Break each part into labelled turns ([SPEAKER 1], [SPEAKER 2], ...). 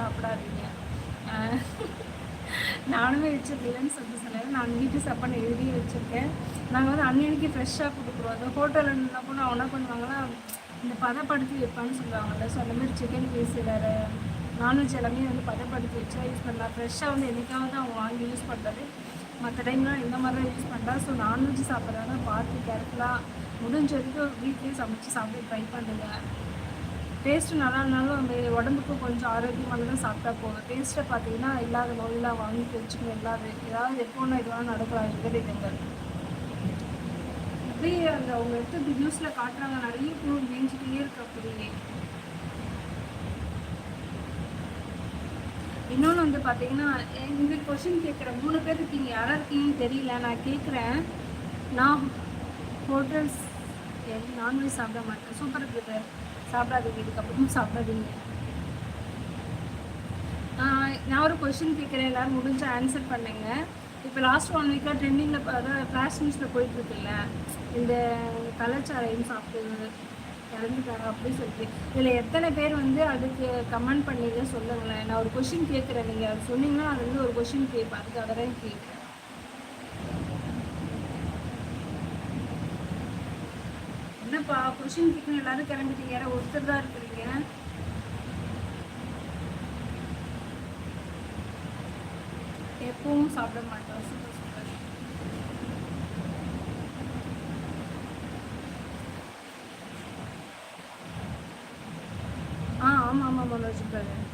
[SPEAKER 1] சாப்பிடாதீங்க. நானுமே வச்சிருக்கலன்னு சொல்லிட்டு சொன்னேன் நான் வீட்டு சாப்பாடு எழுதி வச்சுருக்கேன். நாங்கள் வந்து அன்னைக்கு ஃப்ரெஷ்ஷாக கொடுக்குறோம் அந்த ஹோட்டலில் இருந்தால் கூட அவங்க என்ன பண்ணுவாங்கன்னா இந்த பதப்படுத்தி வைப்பான்னு சொல்லுவாங்கல்ல. ஸோ அந்த மாதிரி சிக்கன் பீஸ் வேறு நான்வெஜ் எல்லாமே வந்து பதப்படுத்தி வச்சா யூஸ் பண்ணலாம். ஃப்ரெஷ்ஷாக வந்து என்றைக்காவது அவங்க வாங்கி யூஸ் பண்ணுறது மற்ற டைம்லாம் இந்த மாதிரிலாம் யூஸ் பண்ணுறா ஸோ நான்வெஜ் சாப்பிட்றாங்க பார்த்து கேர்ஃபுல்லாக முடிஞ்ச வரைக்கும் வீட்லேயே சமைச்சு சாப்பிட்டு ட்ரை பண்ணுங்கள் டேஸ்ட்டு நல்லா இருந்தாலும் நம்ம உடம்புக்கு கொஞ்சம் ஆரோக்கியமானதாக சாப்பிட்டா போதும். டேஸ்ட்டை பார்த்தீங்கன்னா இல்லாத நோயெல்லாம் வாங்கி தெரிஞ்சுக்கணும் இல்லாத ஏதாவது எப்போனா இதுவாக நடக்கலாம் விபரீதங்கள் அப்படியே அந்த அவங்க எடுத்து நியூஸில் காட்டுறாங்க நிறைய குழு மேய்ஞ்சிட்டே இருக்கு அப்படியே. இன்னொன்று வந்து பார்த்தீங்கன்னா இந்த கொஷின் கேட்குற மூணு பேர் இருக்கீங்க. யாராக இருக்கீங்கன்னு தெரியல நான் கேட்குறேன். நான் ஹோட்டல்ஸ் நான்வெஜ் சாப்பிட மாட்டேன். சூப்பர் பிரதர் சாப்பிடாதீங்க இதுக்கப்புறம் சாப்பிடாதீங்க. ஆஹ் நான் ஒரு கொஷின் கேட்குறேன். எல்லாரும் முடிஞ்ச ஆன்சர் பண்ணுங்க. இப்போ லாஸ்ட் ஒன் வீக்காக ட்ரெண்டிங்கில் அதாவது ஃப்ளாஷ் நியூஸில் போயிட்டுருக்குல்ல இந்த கலாச்சாரம் சாப்பிட்டு இறந்துட்டாங்க அப்படின்னு சொல்லிட்டு. இதில் எத்தனை பேர் வந்து அதுக்கு கமெண்ட் பண்ணீங்க சொல்லுங்களேன். நான் ஒரு கொஷின் கேட்குறேன். நீங்கள் அது சொன்னீங்கன்னா அது வந்து ஒரு கொஷின் கேட்பேன். அதுக்காக தான் கேட்குறேன். என்னப்பா கொஷின் கேட்கணும் எல்லாரும் கிளம்பிட்டீங்க. யாரோ ஒருத்தர் தான் இருக்கிறீங்க. எப்பவும் சாப்பிட மாட்டோம். Super super. ஆ ஆமாம் ஆமாம் மனோஜ் பிரதர்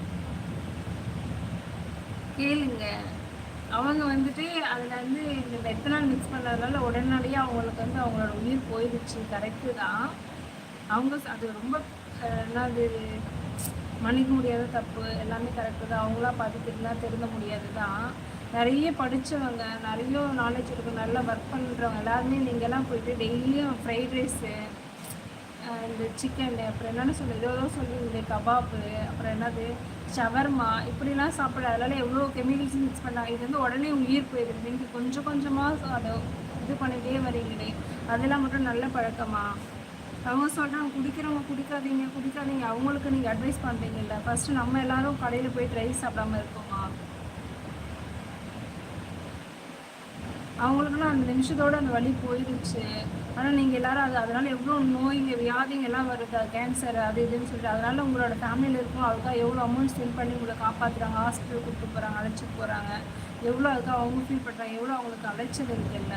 [SPEAKER 1] கேளுங்க. அவங்க வந்துட்டு அதில் வந்து இந்த மெத்தனால் மிக்ஸ் பண்ணதுனால உடனடியாக அவங்களுக்கு வந்து அவங்களோட உயிர் போயிடுச்சு. கரெக்டு தான். அவங்க அது ரொம்ப என்னது மன்னிக்க முடியாத தப்பு. எல்லாமே கரெக்டு தான். அவங்களா பார்த்துக்கிட்டுனா திருந்த முடியாது தான். நிறைய படித்தவங்க நிறைய நாலேஜ் இருக்கும் நல்லா ஒர்க் பண்ணுறவங்க எல்லாருமே நீங்கள்லாம் போயிட்டு டெய்லியும் ஃப்ரைட் ரைஸு இந்த சிக்கன் அப்புறம் என்னென்ன சொல்லி ஏதோ ஏதோ சொல்லுவீங்க கபாப்பு அப்புறம் என்னது ஷவர்மா இப்படிலாம் சாப்பிட அதனால் எவ்வளோ கெமிக்கல்ஸ் மிக்ஸ் பண்ணாங்க இது வந்து உடனே உயிர் போயிடுது. நீங்கள் கொஞ்சம் கொஞ்சமாக அதை இது பண்ணிகிட்டே வரீங்களே. அதெல்லாம் மட்டும் நல்ல பழக்கமா? அவங்க சொல்கிறாங்க குடிக்கிறவங்க குடிக்காதீங்க குடிக்காதீங்க. அவங்களுக்கு நீங்கள் அட்வைஸ் பண்ணுறீங்கல்ல ஃபஸ்ட்டு நம்ம எல்லாரும் கடையில் போய் ரைஸ் சாப்பிடாம இருக்கோமா? அவங்களுக்குலாம் அந்த நிமிஷத்தோட அந்த வழி போயிடுச்சு. ஆனால் நீங்கள் எல்லாரும் அது அதனால் எவ்வளோ நோய்ங்க வியாதிங்க எல்லாம் வருது கேன்சர் அது இதுன்னு சொல்லிட்டு அதனால் உங்களோட ஃபேமிலியில் இருக்கும் அதுக்காக எவ்வளோ அமௌண்ட் ஸ்பெண்ட் பண்ணி உங்களை காப்பாற்றுறாங்க ஹாஸ்பிட்டல் கூப்பிட்டு போகிறாங்க அழைச்சிட்டு போகிறாங்க எவ்வளோ அதுக்காக அவங்க ஃபீல் பண்ணுறாங்க எவ்வளோ அவங்களுக்கு அலைச்சல் இருக்குல்ல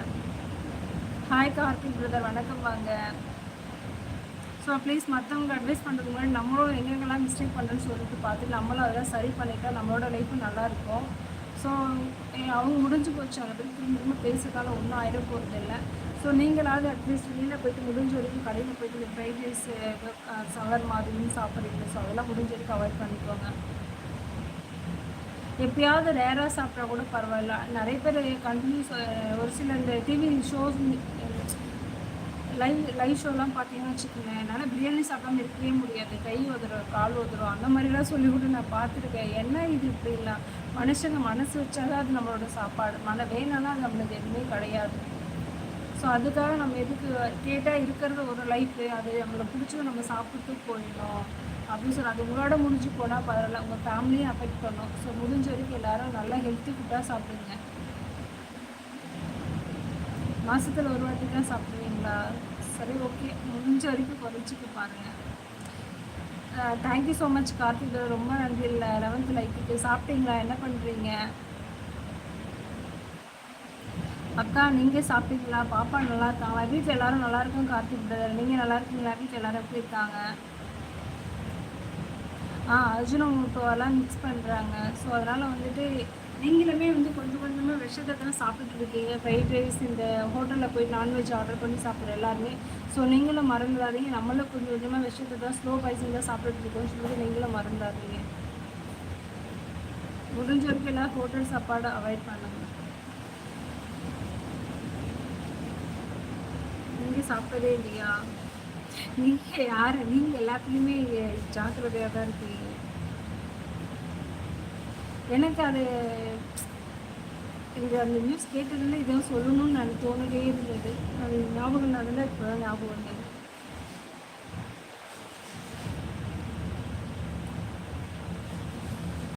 [SPEAKER 1] ஹாய் கார்த்திக் பிரதர் வணக்கம் வாங்க. ஸோ ப்ளீஸ் மற்றவங்க அட்வைஸ் பண்ணுறதுக்கு முன்னாடி நம்மளும் எங்கெங்கெல்லாம் மிஸ்டேக் பண்ணுறேன்னு சொல்லிட்டு பார்த்து நம்மளும் அதெல்லாம் சரி பண்ணிட்டால் நம்மளோட லைஃப்பும் நல்லாயிருக்கும் ஸோ அவங்க முடிஞ்சு போச்சு அதை பற்றி திரும்ப திரும்ப பேசுறதால ஒன்றும் ஆயிட போகிறது இல்லை. ஸோ நீங்களாவது அட்லீஸ்ட் வெளியில் போயிட்டு முடிஞ்ச வரைக்கும் கடையில் போயிட்டு இந்த ஃப்ரைட் ரைஸ் சவர் மாதிரி சாப்பிட்றீங்க ஸோ அதெல்லாம் முடிஞ்ச வரைக்கும் அவாய்ட் பண்ணிக்கோங்க. எப்பயாவது ரேராக சாப்பிட்டா கூட பரவாயில்ல. நிறைய பேர் கண்டினியூஸ் ஒரு சில இந்த டிவி ஷோஸ் லைவ் லைவ் ஷோலாம் பார்த்தீங்கன்னு வச்சுக்கோங்க என்னால் பிரியாணி சாப்பிடாம இருக்கவே முடியாது. கை உதறும் கால் உதறும் அந்த மாதிரிலாம் சொல்லி கூட நான் பார்த்துருக்கேன். என்ன இது இப்படிலாம் மனுஷங்க மனசு வச்சாதான் அது நம்மளோட சாப்பாடு. மன வேணும்னா அது நம்மளுக்கு எதுவுமே கிடையாது. ஸோ அதுக்காக நம்ம எதுக்கு கேட்டால் இருக்கிறது ஒரு லைஃப்பு அது நம்மளை பிடிச்சது நம்ம சாப்பிட்டு போயிடணும். அப்படின்னு சொல்லி அது உங்களோட முடிஞ்சு போனால் பரவாயில்ல. உங்கள் ஃபேமிலியும் அஃபெக்ட் பண்ணும். ஸோ முடிஞ்ச வரைக்கும் எல்லாரும் நல்லா ஹெல்த்தி ஃபுட்டாக சாப்பிடுங்க. மாசத்துல ஒரு வாட்டி தான் சாப்பிடுவீங்களா? சரி ஓகே முடிஞ்ச வரைக்கும் குறைச்சிக்க பாருங்கள் தேங்க்யூ ஸோ மச் கார்த்திக். ரொம்ப நன்றி. இல்லை லெவன்த்து லைக்கு சாப்பிட்டீங்களா? என்ன பண்ணுறீங்க அக்கா நீங்கள் சாப்பிட்டீங்களா? பாப்பா நல்லா இருக்காங்களா? வீட்டில் எல்லாரும் நல்லா இருக்கும் கார்த்திக் பிரதர் நீங்கள் நல்லா இருக்கீங்களா? வீட்டில் எல்லாரும் எப்படி இருக்காங்க? ஆ எல்லாம் மிக்ஸ் பண்ணுறாங்க ஸோ அதனால் வந்துட்டு நீங்களுமே வந்து கொஞ்சம் கொஞ்சமாக விஷத்தை தான் சாப்பிட்டுட்டு இருக்கீங்க. ஃப்ரைட் ரைஸ் இந்த ஹோட்டலில் போய் நான்வெஜ் ஆர்டர் பண்ணி சாப்பிட்ற எல்லாருமே. ஸோ நீங்களும் மறந்துடாதீங்க. நம்மளும் கொஞ்சம் கொஞ்சமாக விஷத்தை தான் ஸ்லோ பைசிங் தான் சாப்பிட்டுட்டு இருக்கோம்னு சொல்லிட்டு நீங்களும் மறந்துடாதீங்க. முடிஞ்ச வரைக்கும் எல்லாம் ஹோட்டல் சாப்பாடு அவாய்ட் பண்ணுங்க. நீங்கள் சாப்பிட்டதே இல்லையா? நீங்கள் யார்? நீங்கள் எல்லாத்துலேயுமே ஜாக்கிரதையாக தான் இருக்கீங்க. எனக்கு அது இது அந்த நியூஸ் கேட்டதில் இதை சொல்லணும்னு நான் தோணவே இருந்தது அது ஞாபகம் அதில் இப்போ ஞாபகம் வந்தது